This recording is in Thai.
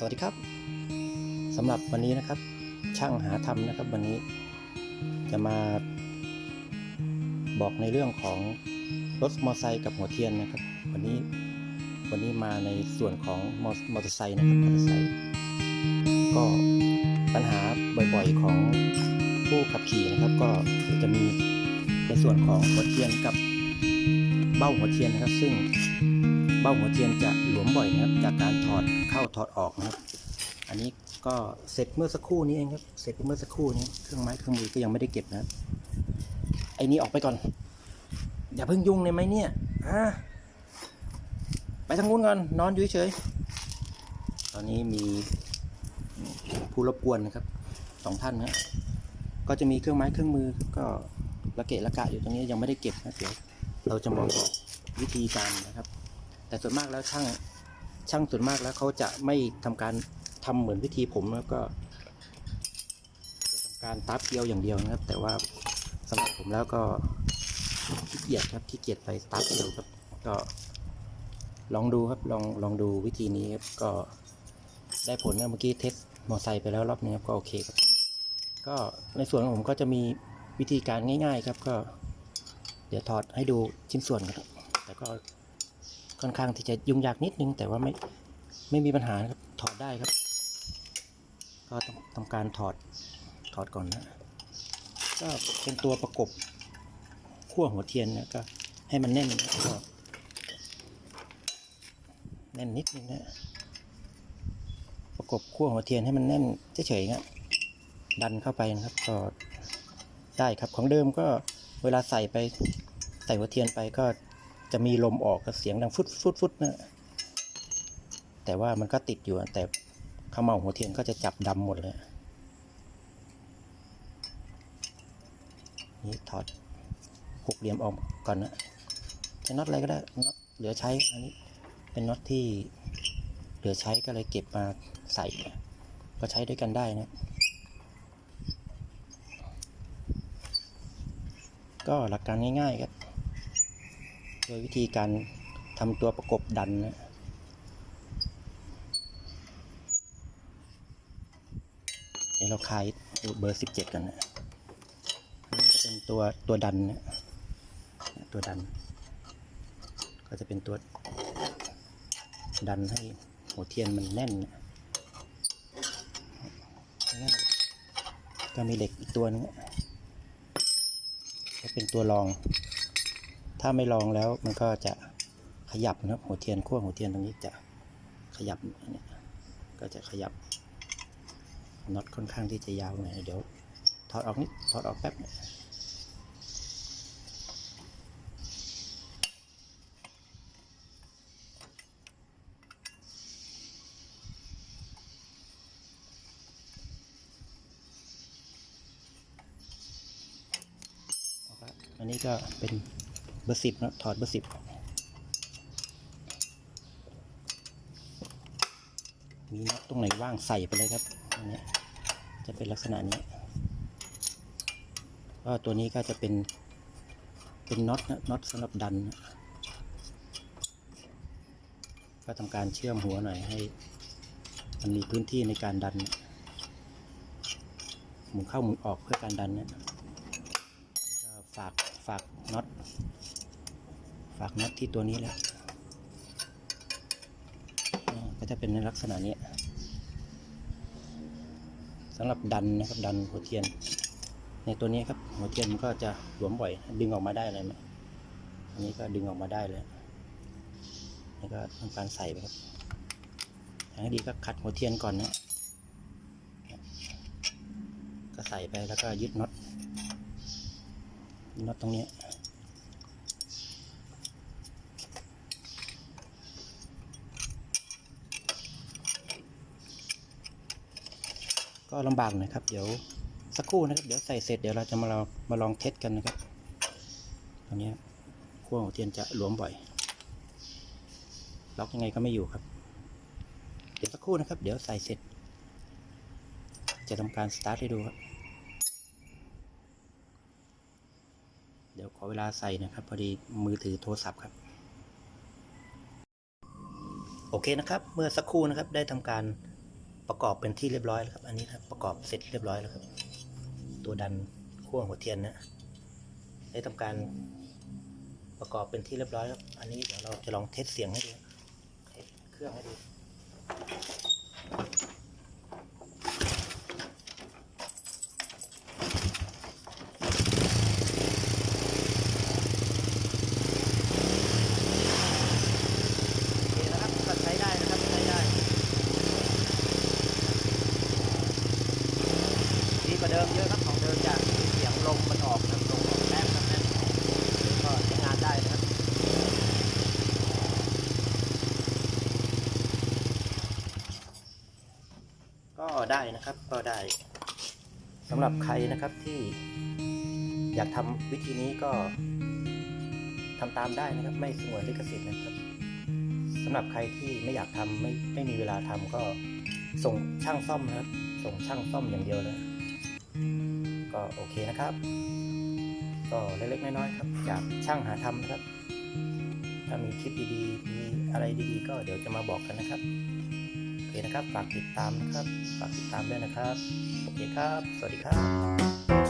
สวัสดีครับสำหรับวันนี้นะครับ ช่างหาทำนะครับ วันนี้จะมา บอกในเรื่องของรถมอเตอร์ไซค์กับหัวเทียนนะครับ วันนี้วันนี้มาในส่วนของมอมอเตอร์ไซค์นะครับมอเตอร์ไซค์ก็ปัญหาบ่อยๆของผู้ขับขี่นะครับ ก็จะมีในส่วนของหัวเทียนกับเบ้าหัวเทียนนะครับ ซึ่ง เบ้าหัวเทียนจะหลวมบ่อยนะครับ จากการถอดเข้าถอดออกนะครับ อันนี้ก็เสร็จเมื่อสักครู่นี้เองครับ เสร็จเมื่อสักครู่นี้เครื่องไม้เครื่องมือก็ยังไม่ได้เก็บนะครับไอ้นี้ออกไปก่อน อย่าเพิ่งยุ่งเลยไหมเนี่ยอะไปทางนู้นก่อนนอนอยู่เฉยตอนนี้มีผู้รบกวนนะครับสองท่านนะก็จะมีเครื่องไม้เครื่องมือก็ระเกะระกะอยู่ตรงนี้ยังไม่ได้เก็บนะเดี๋ยวเราจะมอกวิธีการนะครับ แต่ส่วนมากแล้วช่างช่างส่วนมากแล้วเขาจะไม่ทำการทำเหมือนวิธีผมแล้วก็จะทำการตับเกลียวอย่างเดียวนะครับ แต่ว่าสำหรับผมแล้วก็ขี้เกียจครับขี้เกียจไปตับเกลียวครับ ก็ลองดูครับลองลองดูวิธีนี้ครับก็ได้ผลนะเมื่อกี้เทสมอไซค์ไปแล้วรอบนึงครับก็โอเคครับ ก็ในส่วนของผมก็จะมีวิธีการง่าย ๆ ครับก็ เดี๋ยวถอดให้ดูชิ้นส่วนครับแต่ก็ ค่อนข้างที่จะยุ่งยากนิดนึง แต่ว่าไม่ไม่มีปัญหาครับถอดได้ครับ ก็ต้องทำการถอดถอดก่อนนะก็เป็นตัวประกบขั้วหัวเทียนนะก็ให้มันแน่นก็แน่นนิดนึงนะประกบขั้วหัวเทียนให้มันแน่นเฉยๆนะดันเข้าไปนะครับก็ได้ครับของเดิมก็เวลาใส่ไปใส่หัวเทียนไปก็ จะมีลมออกกับเสียงดังฟุดฟุดฟุดนะแต่ว่ามันก็ติดอยู่แต่เขมเมาหัวเทียนก็จะจับดำหมดเลยนี่ถอดหกเหลี่ยมออกก่อนนะใช้น็อตอะไรก็ได้น็อตเหลือใช้อันนี้เป็นน็อตที่เหลือใช้ก็เลยเก็บมาใส่ ก็ใช้ด้วยกันได้นะก็หลักการง่ายๆครับ โดยวิธีการทำตัวประกบดันนะเดี๋ยวเราคลายเบอร์สิบเจ็ดกันนะนี่ก็เป็นตัวตัวดันนะตัวดัน ก็จะเป็นตัวดันให้หัวเทียนมันแน่นนะก็มีเหล็กอีกตัวนึงอะเป็นตัวรอง ถ้าไม่ลองแล้วมันก็จะขยับนะครับหัวเทียนขั้วหัวเทียนตรงนี้จะขยับเนี่ยก็จะขยับน็อตค่อนข้างที่จะยาวหน่อยเดี๋ยวถอดออกนิดถอดออกแป๊บเนี่ยอันนี้ก็เป็น บอร์สิบนะถอดเบอร์สิบมีน็อตตรงไหนว่างใส่ไปเลยครับอันนี้จะเป็นลักษณะนี้ก็ตัวนี้ก็จะเป็นเป็นน็อตนะน็อตสำหรับดันนะก็ทำการเชื่อมหัวหน่อยให้ มันมีพื้นที่ในการดันนะหมุนเข้าหมุนออกเพื่อการดันนะก็ฝาก ฝากน็อตฝากน็อตที่ตัวนี้และอ่าก็จะเป็นในลักษณะนี้สำหรับดันนะครับดันหัวเทียน ในตัวนี้ครับหัวเทียนมันก็จะหลวมบ่อย ดึงออกมาได้เลยไหมอันนี้ก็ดึงออกมาได้เลยนี่ก็ทำการใส่ไปครับอย่างที่ดีก็ขัดหัวเทียนก่อนนะก็ใส่ไปแล้วก็ยึดน็อต น็อตตรงนี้ก็ลำบากนะครับ เดี๋ยวสักครู่นะครับ เดี๋ยวใส่เสร็จเดี๋ยวเราจะมาลองมาลองเทสกันนะครับตอนนี้ขั้วหัวเทียนจะหลวมบ่อย ล็อกยังไงก็ไม่อยู่ครับ เดี๋ยวสักครู่นะครับ เดี๋ยวใส่เสร็จ จะทำการสตาร์ทให้ดูครับ เดี๋ยวขอเวลาใส่นะครับ พอดีมือถือโทรศัพท์ครับ โอเคนะครับ เมื่อสักครู่นะครับ ได้ทำการประกอบเป็นที่เรียบร้อยแล้วครับ อันนี้ครับประกอบเสร็จเรียบร้อยแล้วครับ ตัวดันขั้วหัวเทียนนะ ได้ทำการประกอบเป็นที่เรียบร้อยแล้วอันนี้เดี๋ยวเราจะลองเทสเสียงให้ดูเครื่องให้ดู โอเคนะครับก็ใช้ได้นะครับใช้ได้ดีกว่าเดิมเยอะครับของเดิมจะมีเสียงลมมันออกนะลมออกแรงครับนั่นก็ใช้งานได้นะครับ ก็ ได้นะครับ ก็ได้สำหรับใครนะครับที่อยากทำวิธีนี้ก็ทำตามได้นะครับ ไม่สงวนลิขสิทธิ์นะครับสำหรับใครที่ไม่อยากทำไม่ไม่มีเวลาทำก็ส่งช่างซ่อมนะครับ ส่งช่างซ่อมอย่างเดียวเลยก็โอเคนะครับ ก็เล็กๆน้อยๆครับจากช่างหาทำนะครับ ถ้ามีคลิปดีๆมีอะไรดีๆ ก็เดี๋ยวจะมาบอกกันนะครับ นะครับ ฝากติดตามครับ ฝากติดตามด้วยนะครับ โอเคครับ สวัสดีครับ